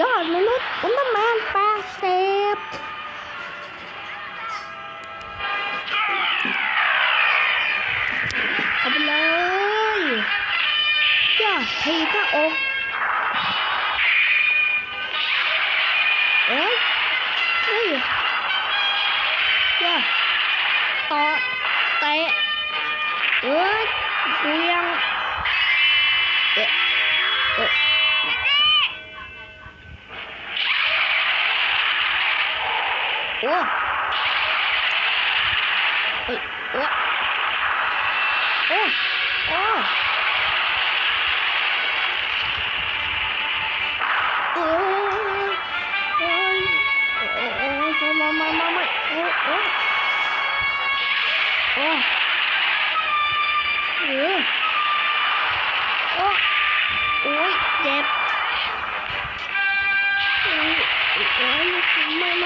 ยอดมนุษย์อุลตร้าแมนแปดเซฟเข้าไปเลยยอดทีพระองค์เอ้ยนี่ยอดต่อเตะเอ้ยเสียง โอ้เอ้ยโอ้โอ้โอ้โอ้โอ้ยโอ้โอ้ยมามามามาโอ้โอ้โอ้เออโอ้โอ้ยเจ็บโอ้ยโอ้ยไม่ไม่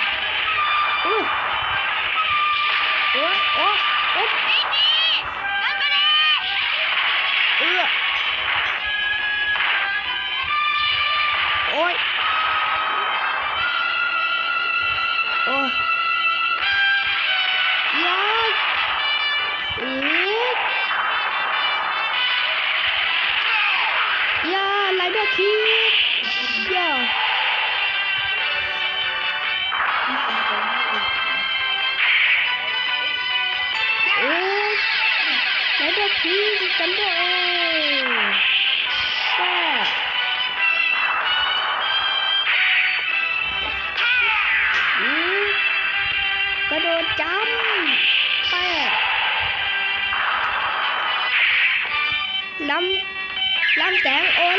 哦，哦，哦，哦，哦，哦，哦，哦，哦，哦，呀，来个 kick，呀。 พี่จะจำได้เองก็อืมกระโดดจำแปะลำลำแสงโอ้